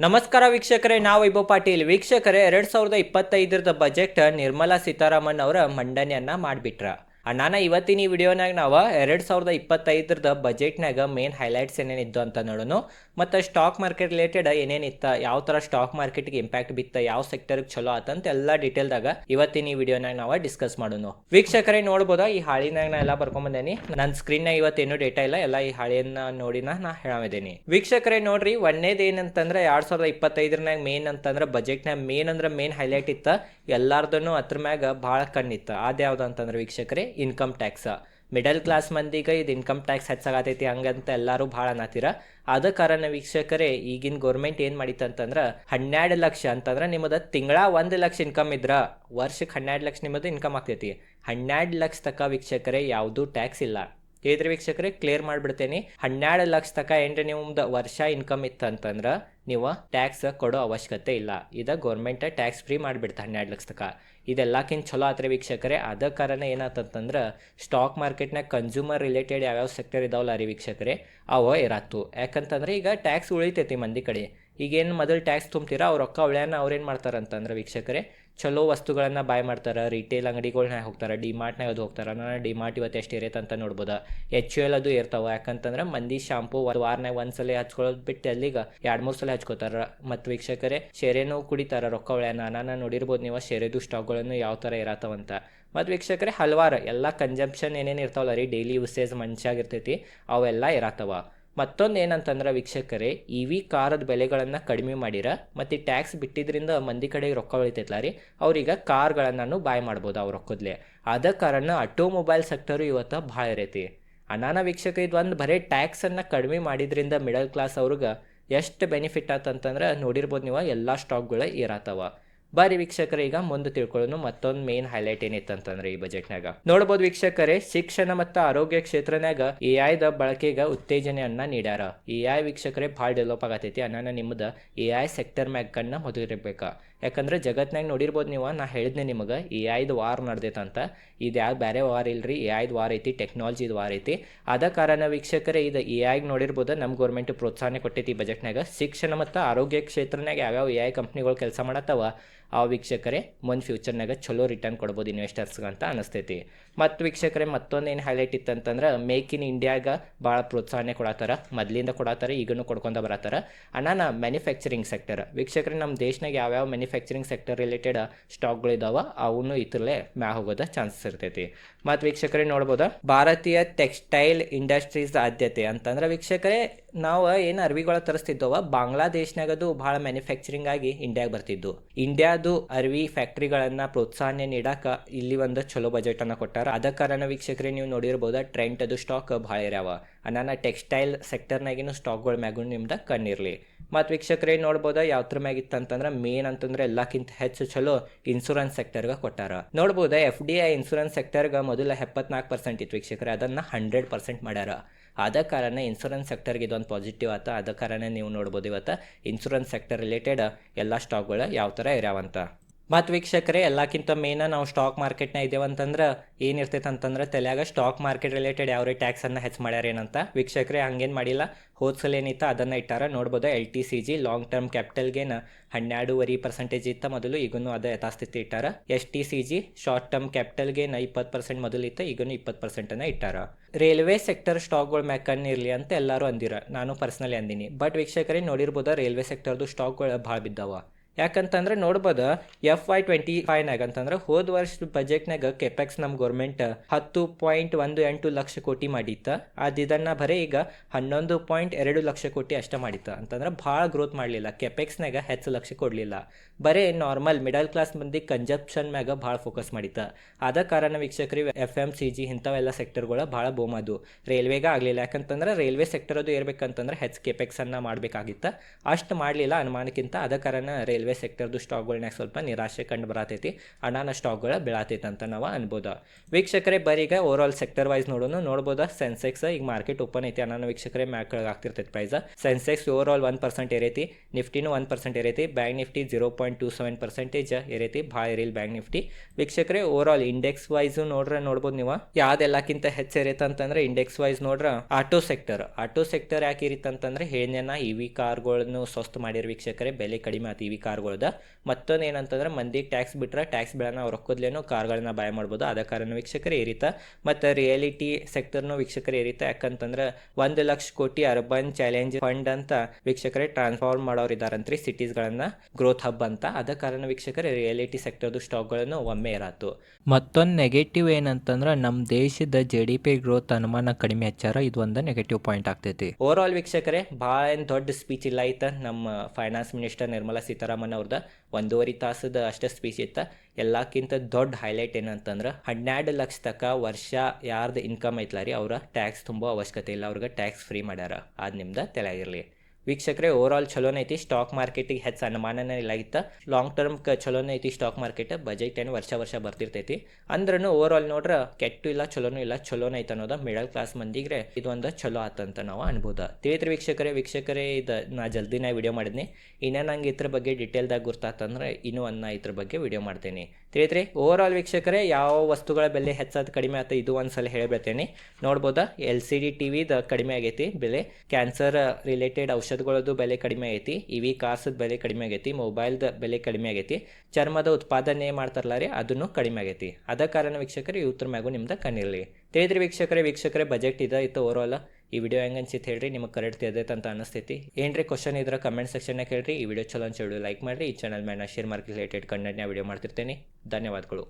ನಮಸ್ಕಾರ ವೀಕ್ಷಕರೇ, ನಾವು ವೈಭವ್ ಪಾಟೀಲ್. ವೀಕ್ಷಕರೇ, ಎರಡು ಸಾವಿರದ ಇಪ್ಪತ್ತೈದರದ ಬಜೆಟ್ ನಿರ್ಮಲಾ ಸೀತಾರಾಮನ್ ಅವರ ಮಂಡನೆಯನ್ನ ಮಾಡಿಬಿಟ್ರ. ಅಣ್ಣಾನ ಇವತ್ತಿನ ಈ ವಿಡಿಯೋನಾಗ ನಾವು ಎರಡು ಸಾವಿರದ ಇಪ್ಪತ್ತೈದರದ ಬಜೆಟ್ನಾಗ ಮೇನ್ ಹೈಲೈಟ್ಸ್ ಏನೇನಿದ್ದು ಅಂತ ನೋಡೋಣ ಮತ್ತು ಸ್ಟಾಕ್ ಮಾರ್ಕೆಟ್ ರಿಲೇಟೆಡ್ ಏನೇನಿತ್ತ ಯಾವ ಥರ ಸ್ಟಾಕ್ ಮಾರ್ಕೆಟ್ಗೆ ಇಂಪ್ಯಾಕ್ಟ್ ಬಿತ್ತ, ಯಾವ ಸೆಕ್ಟರ್ಗೆ ಚಲೋ ಆತಂತ ಎಲ್ಲ ಡೀಟೇಲ್ದಾಗ ಇವತ್ತಿನ ಈ ವಿಡಿಯೋನಾಗ ನಾವು ಡಿಸ್ಕಸ್ ಮಾಡೋಣ ವೀಕ್ಷಕರೇ ನೋಡ್ಬೋದಾ, ಈ ಹಾಳಿನಾಗ ನಾ ಎಲ್ಲ ಬರ್ಕೊಂಬಂದೇನಿ ನನ್ನ ಸ್ಕ್ರೀನ್ನಾಗ ಇವತ್ತೇನು ಡೇಟಾ ಇಲ್ಲ, ಎಲ್ಲ ಈ ಹಾಳಿಯನ್ನ ನೋಡಿ ನಾ ಹೇಳಿದ್ದೀನಿ ವೀಕ್ಷಕರೇ ನೋಡ್ರಿ, ಒಂದೇದು ಏನಂತಂದ್ರೆ ಎರಡ್ ಸಾವಿರದ ಇಪ್ಪತ್ತೈದರನಾಗ ಮೇನ್ ಅಂತಂದ್ರೆ ಬಜೆಟ್ನಾಗ ಮೇನ್ ಅಂದ್ರೆ ಮೇನ್ ಹೈಲೈಟ್ ಇತ್ತ ಎಲ್ಲಾರ್ದನ್ನು ಅದ್ರ ಮ್ಯಾಗ ಭಾಳ ಕಣ್ಣಿತ್ತ. ಅದ್ಯಾವ್ದು ಅಂತಂದ್ರೆ ವೀಕ್ಷಕರೇ ಇನ್ಕಮ್ ಟ್ಯಾಕ್ಸ್ ಮಿಡಲ್ ಕ್ಲಾಸ್ ಮಂದಿಗೆ ಇದು ಇನ್ಕಮ್ ಟ್ಯಾಕ್ಸ್ ಹೆಚ್ಚಾಗತೈತಿ, ಹಂಗಂತ ಎಲ್ಲರೂ ಭಾಳ ಅನ್ನತ್ತೀರ ಅದ ಕಾರಣ ವೀಕ್ಷಕರೇ, ಈಗಿನ ಗೌರ್ಮೆಂಟ್ ಏನು ಮಾಡಿತ್ತಂತಂದ್ರೆ, ಹನ್ನೆರಡು ಲಕ್ಷ ಅಂತಂದ್ರೆ ನಿಮ್ಮದು ತಿಂಗಳ ಒಂದು ಲಕ್ಷ ಇನ್ಕಮ್ ಇದ್ರ. ವರ್ಷಕ್ಕೆ ಹನ್ನೆರಡು ಲಕ್ಷ ನಿಮ್ಮದು ಇನ್ಕಮ್ ಆಗ್ತೈತಿ. ಹನ್ನೆರಡು ಲಕ್ಷ ತಕ್ಕ ವೀಕ್ಷಕರೇ, ಯಾವುದೂ ಟ್ಯಾಕ್ಸ್ ಇಲ್ಲ. ಹೇಳಿದ್ರಿ ವೀಕ್ಷಕರೇ ಕ್ಲಿಯರ್ ಮಾಡಿಬಿಡ್ತೇನೆ. ಹನ್ನೆರಡು ಲಕ್ಷ ತಕ್ಕ ಏನ್ರಿ ನಿಮ್ದು ವರ್ಷ ಇನ್ಕಮ್ ಇತ್ತಂತಂದ್ರೆ ನೀವು ಟ್ಯಾಕ್ಸ್ ಕೊಡೋ ಅವಶ್ಯಕತೆ ಇಲ್ಲ. ಇದ ಗೌರ್ಮೆಂಟ್ ಟ್ಯಾಕ್ಸ್ ಫ್ರೀ ಮಾಡಿಬಿಡ್ತಾ ಹನ್ನೆರಡು ಲಕ್ಷ ತಕ ಇದೆಲ್ಲಕ್ಕಿಂತ ಚಲೋ ಆತ್ರಿ ವೀಕ್ಷಕರೇ. ಅದ ಕಾರಣ ಏನಾತಂತಂದ್ರೆ ಸ್ಟಾಕ್ ಮಾರ್ಕೆಟ್ನಾಗ ಕನ್ಸ್ಯೂಮರ್ ರಿಲೇಟೆಡ್ ಯಾವ್ಯಾವ ಸೆಕ್ಟರ್ ಇದಾವಲ್ಲ ರೀ ವೀಕ್ಷಕರೇ, ಅವ ಇರತ್ತು. ಯಾಕಂತಂದ್ರೆ ಈಗ ಟ್ಯಾಕ್ಸ್ ಉಳಿತೈತಿ ಮಂದಿ ಕಡೆ. ಈಗೇನು ಮೊದಲು ಟ್ಯಾಕ್ಸ್ ತುಂಬ್ತೀರಾ? ಅವ್ರ ರೊಕ್ಕ ಉಳ್ಯಾನ ಅವ್ರೇನು ಮಾಡ್ತಾರೆ ಅಂತಂದ್ರೆ ವೀಕ್ಷಕರೇ, ಚಲೋ ವಸ್ತುಗಳನ್ನು ಬಾಯ್ ಮಾಡ್ತಾರೆ ರಿಟೇಲ್ ಅಂಗಡಿಗಳ್ನಾಗ ಹೋಗ್ತಾರೆ ಡಿಮಾರ್ಟ್ನಾಗ ಅದು ಹೋಗ್ತಾರೆ. ನಾನು ಡಿಮಾರ್ಟ್ ಇವತ್ತು ಎಷ್ಟು ಇರೈತೆ ಅಂತ ನೋಡ್ಬೋದು? ಎಚ್ ಯು ಎಲ್ ಅದು ಇರ್ತಾವೆ. ಯಾಕಂತಂದ್ರೆ ಮಂದಿ ಶಾಂಪು ಒಂದು ವಾರನಾಗ ಒಂದು ಸಲ ಹಚ್ಕೊಳ್ಳೋದು ಬಿಟ್ಟು ಅಲ್ಲಿಗ ಎರಡು, ಮೂರು ಸಲ ಹಚ್ಕೋತಾರ. ಮತ್ತು ವೀಕ್ಷಕರೇ, ಶೇರೇನೂ ಕುಡಿತಾರ ರೊಕ್ಕ ಉಳ್ಯಾನ ನಾನು ನೋಡಿರ್ಬೋದು ನೀವು ಶೇರೆದು ಸ್ಟಾಕ್ಗಳನ್ನು ಯಾವ ಥರ ಇರತ್ತವಂತ. ಮತ್ತು ವೀಕ್ಷಕರೇ, ಹಲವಾರು ಎಲ್ಲ ಕನ್ಸಂಪ್ಷನ್ ಏನೇನು ಇರ್ತಾವಲ್ಲ ರೀ? ಡೈಲಿ ಯೂಸೇಜ್ ಮನುಷ್ಯಾಗಿರ್ತೈತಿ ಅವೆಲ್ಲ ಇರತ್ತವ. ಮತ್ತೊಂದು ಏನಂತಂದ್ರೆ ವೀಕ್ಷಕರೇ ಇ ವಿ ಕಾರದ ಬೆಲೆಗಳನ್ನು ಕಡಿಮೆ ಮಾಡಿರ, ಮತ್ತು ಟ್ಯಾಕ್ಸ್ ಬಿಟ್ಟಿದ್ರಿಂದ ಮಂದಿ ಕಡೆಗೆ ರೊಕ್ಕ ಉಳಿತೈತಲ್ಲ ರೀ ಅವ್ರೀಗ ಕಾರ್ಗಳನ್ನು ಬಾಯ್ ಮಾಡ್ಬೋದು ಅವ್ರ ರೊಕ್ಕದ್ಲೆ. ಆದ ಕಾರಣ ಆಟೋಮೊಬೈಲ್ ಸೆಕ್ಟರು ಇವತ್ತು ಭಾಳ ಇರೈತಿ. ಅನಾನ ವೀಕ್ಷಕ ಇದು ಒಂದು ಬರೀ ಟ್ಯಾಕ್ಸನ್ನು ಕಡಿಮೆ ಮಾಡಿದ್ರಿಂದ ಮಿಡಲ್ ಕ್ಲಾಸ್ ಅವ್ರಿಗೆ ಎಷ್ಟು ಬೆನಿಫಿಟ್ ಆತಂತಂದ್ರೆ ನೋಡಿರ್ಬೋದು ನೀವು, ಎಲ್ಲ ಸ್ಟಾಕ್ಗಳು ಇರತ್ತವ ಬಾರಿ ವೀಕ್ಷಕರೇ, ಈಗ ಮುಂದೆ ತಿಳ್ಕೊಳ್ಳೋಣ ಮತ್ತೊಂದು ಮೇನ್ ಹೈಲೈಟ್ ಏನಿತ್ತು ಅಂತಂದ್ರೆ ಈ ಬಜೆಟ್ನಾಗ ನೋಡಬಹುದು ವೀಕ್ಷಕರೇ, ಶಿಕ್ಷಣ ಮತ್ತು ಆರೋಗ್ಯ ಕ್ಷೇತ್ರನಾಗ ಎ ಐದ ಬಳಕೆಗೆ ಉತ್ತೇಜನೆಯನ್ನ ನೀಡ್ಯಾರ. ಎ ಐ ವೀಕ್ಷಕರೇ, ಭಾಳ ಡೆವಲಪ್ ಆಗತೈತಿ. ಅನ್ನ ನಿಮ್ದು ಎ ಐ ಸೆಕ್ಟರ್ ಮ್ಯಾಗ ಕಣ್ಣ ಮೊದಲಿರ್ಬೇಕು ಯಾಕಂದ್ರೆ ಜಗತ್ನಾಗ ನೋಡಿರ್ಬೋದು ನೀವು, ನಾ ಹೇಳಿದ್ನೆ ನಿಮಗೆ ಎ ಐದು ವಾರ್ ನಡೆದೈತಂತ ಇದು ಯಾವ ಬೇರೆ ವಾರ್ ಇಲ್ರಿ ಎ ಐದು ವಾರ್ ಐತಿ ಟೆಕ್ನಾಲಜಿದು ವಾರ ಐತಿ. ಆದ ಕಾರಣ ವೀಕ್ಷಕರೇ, ಇದು ಎ ಐಗೆ ನೋಡಿರ್ಬೋದು ನಮ್ಮ ಗೌರ್ಮೆಂಟ್ ಪ್ರೋತ್ಸಾಹನೆ ಕೊಟ್ಟೈತಿ ಬಜೆಟ್ನಾಗ ಶಿಕ್ಷಣ ಮತ್ತು ಆರೋಗ್ಯ ಕ್ಷೇತ್ರನಾಗ ಯಾವ್ಯಾವ ಎ ಐ ಕಂಪ್ನಿಗಳು ಕೆಲಸ ಮಾಡತ್ತವ ಆ ವೀಕ್ಷಕರೇ, ಮುಂದೆ ಫ್ಯೂಚರ್ನಾಗ ಚಲೋ ರಿಟರ್ನ್ ಕೊಡ್ಬೋದು ಇನ್ವೆಸ್ಟರ್ಸ್ಗೆ ಅಂತ ಅನಿಸ್ತೈತಿ. ಮತ್ತು ವೀಕ್ಷಕರೇ, ಮತ್ತೊಂದು ಏನು ಹೈಲೈಟ್ ಇತ್ತಂತಂದ್ರೆ ಮೇಕ್ ಇನ್ ಇಂಡಿಯಾಗ ಭಾಳ ಪ್ರೋತ್ಸಾಹನೆ ಕೊಡತ್ತಾರ ಮೊದಲಿಂದ ಕೊಡತ್ತಾರ ಈಗನೂ ಕೊಡ್ಕೊಂಡ ಬರತ್ತಾರ ಅನಾನ ಮ್ಯಾನುಫ್ಯಾಕ್ಚರಿಂಗ್ ಸೆಕ್ಟರ್ ವೀಕ್ಷಕರೇ ನಮ್ಮ ದೇಶನಾಗ ಯಾವ್ಯಾವ ಮ್ಯಾನುಫ್ಯಾಕ್ಚರಿಂಗ್ ಸೆಕ್ಟರ್ ರಿಲೇಟೆಡ್ ಸ್ಟಾಕ್ಗಳಿದಾವ ಅವನು ಇತರಲ್ಲೇ ಮ್ಯಾ ಹೋಗೋದ ಚಾನ್ಸಸ್ ಇರ್ತೈತಿ. ಮತ್ತು ವೀಕ್ಷಕರೇ ನೋಡ್ಬೋದಾ, ಭಾರತೀಯ ಟೆಕ್ಸ್ಟೈಲ್ ಇಂಡಸ್ಟ್ರೀಸ್ ಆದ್ಯತೆ. ಅಂತಂದ್ರೆ ವೀಕ್ಷಕರೇ ನಾವು ಏನು ಅರ್ವಿಗಳ ತರಿಸ್ತಿದ್ದವ ಬಾಂಗ್ಲಾದೇಶ್ನಾಗದು ಭಾಳ ಮ್ಯಾನುಫ್ಯಾಕ್ಚರಿಂಗ್ ಆಗಿ ಇಂಡಿಯಾಗೆ ಬರ್ತಿದ್ದು. ಇಂಡಿಯಾದು ಅರ್ವಿ ಫ್ಯಾಕ್ಟ್ರಿಗಳನ್ನ ಪ್ರೋತ್ಸಾಹನೆ ನೀಡಾಕ ಇಲ್ಲಿ ಒಂದು ಚಲೋ ಬಜೆಟ್ ಅನ್ನ ಕೊಟ್ಟಾರ. ಅದ ಕಾರಣ ವೀಕ್ಷಕರೇ ನೀವು ನೋಡಿರ್ಬೋದು ಟ್ರೆಂಟ್ ಅದು ಸ್ಟಾಕ್ ಭಾಳ ಇರ್ಯಾವ. ಅನಾನ ಟೆಕ್ಸ್ಟೈಲ್ ಸೆಕ್ಟರ್ನಾಗಿನ ಸ್ಟಾಕ್ಗಳ ಮ್ಯಾಗೂ ನಿಮ್ದು ಕಣ್ಣಿರಲಿ. ಮತ್ತು ವೀಕ್ಷಕರೇ ನೋಡ್ಬೋದ ಯಾವ್ದ್ರ ಮ್ಯಾಗಿತ್ತಂತಂದ್ರೆ ಮೇನ್ ಅಂತಂದ್ರೆ ಎಲ್ಲಕ್ಕಿಂತ ಹೆಚ್ಚು ಚಲೋ ಇನ್ಶೂರೆನ್ಸ್ ಸೆಕ್ಟರ್ಗೆ ಕೊಟ್ಟಾರ. ನೋಡ್ಬೋದ ಎಫ್ ಡಿ ಐ ಇನ್ಶೂರೆನ್ಸ್ ಸೆಕ್ಟರ್ಗೆ ಮೊದಲ ಎಪ್ಪತ್ನಾಲ್ಕು ಪರ್ಸೆಂಟ್ ಇತ್ತು ವೀಕ್ಷಕರೇ, ಅದನ್ನು ಹಂಡ್ರೆಡ್ ಪರ್ಸೆಂಟ್ ಮಾಡ್ಯಾರ. ಆದ ಕಾರಣ ಇನ್ಶೂರೆನ್ಸ್ ಸೆಕ್ಟರ್ಗೆ ಇದೊಂದು ಪಾಸಿಟಿವ್ ಆತ. ಆದ ಕಾರಣ ನೀವು ನೋಡ್ಬೋದು ಇವತ್ತು ಇನ್ಶೂರೆನ್ಸ್ ಸೆಕ್ಟರ್ ರಿಲೇಟೆಡ್ ಎಲ್ಲ ಸ್ಟಾಕ್ಗಳು ಯಾವ ಥರ ಇರ್ಯಾವಂತ. ಮತ್ತು ವೀಕ್ಷಕರೇ, ಎಲ್ಲಕ್ಕಿಂತ ಮೇನ ನಾವು ಸ್ಟಾಕ್ ಮಾರ್ಕೆಟ್ನ ಇದೇವಂತಂದ್ರೆ ಏನಿರ್ತೈತೆ ಅಂತಂದ್ರೆ ತಲೆಯಾಗ ಸ್ಟಾಕ್ ಮಾರ್ಕೆಟ್ ರಿಲೇಟೆಡ್ ಯಾವ ರೀ ಟ್ಯಾಕ್ಸನ್ನು ಹೆಚ್ಚು ಮಾಡ್ಯಾರ ಏನಂತ ವೀಕ್ಷಕರೇ, ಹಂಗೇನು ಮಾಡಿಲ್ಲ. ಹೋದ್ಸಲ ಏನಿತ್ತು ಅದನ್ನು ಇಟ್ಟಾರ ನೋಡ್ಬೋದು L T C G long term ಕ್ಯಾಪಿಟಲ್ಗೇನು ಹನ್ನೆರಡೂವರೆ ಪರ್ಸೆಂಟೇಜ್ ಇತ್ತು ಮೊದಲು ಈಗೂ ಅದೇ ಯಥಾಸ್ಥಿತಿ ಇಟ್ಟಾರ. S T C G short term ಕ್ಯಾಪಿಟಲ್ಗೇನು ಇಪ್ಪತ್ತು ಪರ್ಸೆಂಟ್ ಮೊದಲು ಇತ್ತು ಈಗೂ ಇಪ್ಪತ್ತು ಪರ್ಸೆಂಟನ್ನು ಇಟ್ಟಾರ. ರೈಲ್ವೆ ಸೆಕ್ಟರ್ ಸ್ಟಾಕ್ಗಳು ಮ್ಯಾಕನ್ ಇರಲಿ ಅಂತ ಎಲ್ಲರೂ ಅಂದಿರ. ನಾನು ಪರ್ಸ್ನಲಿ ಅಂದಿನಿ. ಬಟ್ ವೀಕ್ಷಕರೇ, ನೋಡಿರ್ಬೋದು ರೈಲ್ವೆ ಸೆಕ್ಟರ್ದು ಸ್ಟಾಕ್ಗಳು ಭಾಳ ಬಿದ್ದಾವ. ಯಾಕಂತಂದ್ರೆ ನೋಡ್ಬೋದು ಎಫ್ ವೈ ಟ್ವೆಂಟಿ ಫೈವ್ನಾಗ ಅಂತಂದ್ರೆ ಹೋದ ವರ್ಷ ಬಜೆಟ್ನಾಗ ಕೆಪೆಕ್ಸ್ ನಮ್ಮ ಗೌರ್ಮೆಂಟ್ ಹತ್ತು ಪಾಯಿಂಟ್ ಒಂದು ಎಂಟು ಲಕ್ಷ ಕೋಟಿ ಮಾಡಿತ್ತು. ಅದು ಇದನ್ನು ಬರೀ ಈಗ ಹನ್ನೊಂದು ಪಾಯಿಂಟ್ ಎರಡು ಲಕ್ಷ ಕೋಟಿ ಅಷ್ಟೇ ಮಾಡಿತ್ತು. ಅಂತಂದ್ರೆ ಭಾಳ ಗ್ರೋತ್ ಮಾಡಲಿಲ್ಲ. ಕೆಪೆಕ್ಸ್ನಾಗ ಹೆಚ್ಚು ಲಕ್ಷ ಕೊಡಲಿಲ್ಲ. ಬರೀ ನಾರ್ಮಲ್ ಮಿಡಲ್ ಕ್ಲಾಸ್ ಮಂದಿ ಕನ್ಸಂಪ್ಷನ್ ಮ್ಯಾಗ ಭಾಳ ಫೋಕಸ್ ಮಾಡಿತ್ತ ಆದ ಕಾರಣ ವೀಕ್ಷಕರಿ ಎಫ್ ಎಂ ಸಿ ಜಿ ಇಂಥವೆಲ್ಲ ಸೆಕ್ಟರ್ಗಳು ಭಾಳ ಬೋಮದು ರೈಲ್ವೆಗೆ ಆಗಲಿಲ್ಲ. ಯಾಕಂತಂದ್ರೆ ರೈಲ್ವೆ ಸೆಕ್ಟರ್ ಅದು ಇರ್ಬೇಕಂತಂದ್ರೆ ಹೆಚ್ಚು ಕೆಪೆಕ್ಸನ್ನು ಮಾಡಬೇಕಾಗಿತ್ತು. ಅಷ್ಟು ಮಾಡಲಿಲ್ಲ ಅನುಮಾನಕ್ಕಿಂತ. ಅದ ಕಾರಣ ರೈಲ್ವೆ ಸೆಕ್ಟರ್ದು ಸ್ಟಾಕ್ಗಳ್ನಾಗ ಸ್ವಲ್ಪ ನಿರಾಶೆ ಕಂಡು ಬರತೈತಿ. ಅನಾನ ಸ್ಟಾಕ್ಗಳ ಬೀಳತೈತೆ ಅಂತ ನಾವು ಅನ್ಬೋದು. ವೀಕ್ಷಕರೇ, ಬರೀಗ ಓವರ್ ಆಲ್ ಸೆಕ್ಟರ್ ವೈಸ್ ನೋಡೋಣ ನೋಡ್ಬೋದು. ಸೆನ್ಸೆಕ್ಸ್ ಈಗ ಮಾರ್ಕೆಟ್ ಓಪನ್ ಐತಿ ಅನಾನ ವೀಕ್ಷಕರೇ ಮ್ಯಾಕ್ ಆಗ್ತಿರ್ತೈತೆ price Sensex over all one percent ಏರೈತಿ ನಿಫ್ಟಿನೂ one percent ಏರೈತಿ. Bank Nifty zero two seven percentage ರೀತಿ ಭಾಳ ಏರಿಲ್ ಬ್ಯಾಂಕ್ ನಿಫ್ಟಿ ವೀಕ್ಷಕರೇ ಓವರ್ ಆಲ್ ಇಂಡೆಕ್ಸ್ ವೈಸ್ ನೋಡ್ರೆ ನೋಡ್ಬೋದು ನೀವು. ಯಾವ್ದೆಲ್ಲಕ್ಕಿಂತ ಹೆಚ್ಚು ಏರೈತೆ ಅಂತಂದ್ರೆ ಇಂಡೆಕ್ಸ್ ವೈಸ್ ನೋಡ್ರೆ ಆಟೋ ಸೆಕ್ಟರ್ ಆಟೋ ಸೆಕ್ಟರ್ ಯಾಕೆ ಇರಿತ್ತು ಅಂತಂದ್ರೆ ಏನೇನ ಇ ವಿ ಕಾರ್ಗಳನ್ನು ಸ್ವಸ್ಥ ಮಾಡಿರೋ ವೀಕ್ಷಕರೇ, ಬೆಲೆ ಕಡಿಮೆ ಆಯ್ತು ಇ ವಿ ಕಾರ್ಗಳದ. ಮತ್ತೊಂದು ಏನಂತಂದ್ರೆ ಮಂದಿಗೆ ಟ್ಯಾಕ್ಸ್ ಬಿಟ್ರೆ ಟ್ಯಾಕ್ಸ್ ಬೆಳೆನ ಅವ್ರು ರೊಕ್ಕದ್ಲೇನು ಕಾರ್ಗಳನ್ನ ಬಾಯ್ ಮಾಡ್ಬೋದು. ಅದ ಕಾರಣ ವೀಕ್ಷಕರೇ ಏರಿತ. ಮತ್ತು ರಿಯಾಲಿಟಿ ಸೆಕ್ಟರ್ನು ವೀಕ್ಷಕರೇ ಏರಿತ. ಯಾಕಂತಂದ್ರೆ ಒಂದು ಲಕ್ಷ ಕೋಟಿ ಅರ್ಬನ್ ಚಾಲೆಂಜ್ ಫಂಡ್ ಅಂತ ವೀಕ್ಷಕರೇ ಟ್ರಾನ್ಸ್ಫಾರ್ಮ್ ಮಾಡೋರು ಇದಾರಂತ್ರಿ ಸಿಟೀಸ್ಗಳನ್ನು ಗ್ರೋತ್ ಹಬ್ ಅಂತ. ಅದ ಕಾರಣ ವೀಕ್ಷಕರೇ ರಿಯಾಲಿಟಿ ಸೆಕ್ಟರ್ದು ಸ್ಟಾಕ್ಗಳನ್ನು ಒಮ್ಮೆ ಇರತ್ತು ಮತ್ತೊಂದು ನೆಗೆಟಿವ್ ಏನಂತಂದ್ರೆ ನಮ್ಮ ದೇಶದ ಜೆ ಡಿ ಪಿ ಗ್ರೋತ್ ಅನುಮಾನ ಕಡಿಮೆ ಹಚ್ಚಾರ ಒಂದು ನೆಗೆಟಿವ್ ಪಾಯಿಂಟ್ ಆಗ್ತೈತಿ. ಓವರ್ ಆಲ್ ವೀಕ್ಷಕರೇ ಭಾಳ ಏನು ದೊಡ್ಡ ಸ್ಪೀಚ್ ಇಲ್ಲ ಐತ ನಮ್ಮ ಫೈನಾನ್ಸ್ ಮಿನಿಸ್ಟರ್ ನಿರ್ಮಲಾ ಸೀತಾರಾಮನ್ ಅವ್ರದ್ದು ಒಂದೂವರೆ ತಾಸದ ಅಷ್ಟೇ ಸ್ಪೀಚ್ ಇತ್ತ. ಎಲ್ಲಕ್ಕಿಂತ ದೊಡ್ಡ ಹೈಲೈಟ್ ಏನಂತಂದ್ರೆ ಹನ್ನೆರಡು ಲಕ್ಷ ತಕ ವರ್ಷ ಯಾರ್ದು ಇನ್ಕಮ್ ಐತ್ಲ ರೀ ಅವ್ರ ಟ್ಯಾಕ್ಸ್ ತುಂಬೋ ಅವಶ್ಯಕತೆ ಇಲ್ಲ, ಅವ್ರಿಗೆ ಟ್ಯಾಕ್ಸ್ ಫ್ರೀ ಮಾಡ್ಯಾರ. ಅದು ನಿಮ್ದು ತೆಲಾಗಿರಲಿ ವೀಕ್ಷಕರೇ ಓವರ್ ಆಲ್ ಚಲೋನೇ ಐತಿ. ಸ್ಟಾಕ್ ಮಾರ್ಕೆಟಿಗೆ ಹೆಚ್ಚು ಅನುಮಾನನೇ ಇಲ್ಲ ಇತ್ತ. ಲಾಂಗ್ ಟರ್ಮ್ ಚಲೋನೇ ಐತಿ ಸ್ಟಾಕ್ ಮಾರ್ಕೆಟ್ ಬಜೆಟ್ ಏನು ವರ್ಷ ವರ್ಷ ಬರ್ತಿರ್ತೈತಿ. ಅಂದ್ರೂ ಓವರ್ ಆಲ್ ನೋಡ್ರೆ ಕೆಟ್ಟು ಇಲ್ಲ, ಚಲೋನೂ ಇಲ್ಲ, ಚಲೋನೇ ಐತೆ ಅನ್ನೋದು ಮಿಡಲ್ ಕ್ಲಾಸ್ ಮಂದಿಗೆ ಇದೊಂದು ಚಲೋ ಆತಂತ ನಾವು ಅನ್ಬೋದು. ತಿಳಿತ್ರಿ ವೀಕ್ಷಕರೇ ವೀಕ್ಷಕರೇ, ಇದು ನಾ ಜಲ್ದಿನ ವಿಡಿಯೋ ಮಾಡಿದ್ನಿ. ಇನ್ನೂ ನಂಗೆ ಇದ್ರ ಬಗ್ಗೆ ಡಿಟೇಲ್ದಾಗ ಗುರ್ತಾತಂದ್ರೆ ಇನ್ನೂ ಒಂದು ಇದ್ರ ಬಗ್ಗೆ ವಿಡಿಯೋ ಮಾಡ್ತೀನಿ. ತಿಳಿತ್ರಿ? ಓವರ್ ಆಲ್ ವೀಕ್ಷಕರೇ, ಯಾವ ವಸ್ತುಗಳ ಬೆಲೆ ಹೆಚ್ಚಾದ ಕಡಿಮೆ ಆತ ಇದು ಒಂದ್ಸಲ ಹೇಳ್ಬಿಡ್ತೇನೆ ನೋಡ್ಬೋದಾ ಎಲ್ ಸಿ ಡಿ ದ ಕಡಿಮೆ ಆಗೈತಿ. ಬೆಲೆ ಕ್ಯಾನ್ಸರ್ ರಿಲೇಟೆಡ್ ಔಷಧಗಳದ್ದು ಬೆಲೆ ಕಡಿಮೆ ಆಗೈತಿ ವಿ ಕಾಸದ ಬೆಲೆ ಕಡಿಮೆ ಆಗೈತಿ, ಮೊಬೈಲ್ದ ಬೆಲೆ ಕಡಿಮೆ ಆಗೈತಿ, ಚರ್ಮದ ಉತ್ಪಾದನೆ ಮಾಡ್ತಾರಲ್ಲ ರೀ, ಅದನ್ನು ಕಡಿಮೆ ಆಗೈತಿ. ಅದ ಕಾರಣ ವೀಕ್ಷಕರೇ ಇವ್ರ ಮ್ಯಾಗೂ ನಿಮ್ದು ಕಣ್ಣಿರಲಿ. ತಿಳಿದ್ರಿ ವೀಕ್ಷಕರೇ ವೀಕ್ಷಕರೇ ಬಜೆಟ್ ಇದೆ ಇತ್ತು ಓವರ್ ಈ ವಿಡಿಯೋ ಹೆಂಗೆ ಅನ್ಸಿತ್ತು ಹೇಳ್ರಿ, ನಿಮಗೆ ಕರೆಕ್ಟ್ ತಿಳ್ದೈತೆ ಅಂತ ಅನಿಸ್ತೈತಿ. ಏನ್ರಿ ಕ್ವಶನ್ ಇದ್ರೆ ಕಮೆಂಟ್ ಸೆಕ್ಷನ್ನಾಗ ಹೇಳ್ರಿ. ಈ ವಿಡಿಯೋ ಚಲೋ ಅನ್ಸಿ ಲೈಕ್ ಮಾಡಿರಿ. ಈ ಚಾನಲ್ ಮೇಲೆ ಶೇರ್ ಮಾರ್ಕೆಟ್ ರಿಲೇಟೆಡ್ ಕಂಟೆಂಟ್ನ ವಿಡಿಯೋ ಮಾಡ್ತಿರ್ತೇನೆ. ಧನ್ಯವಾದಗಳು.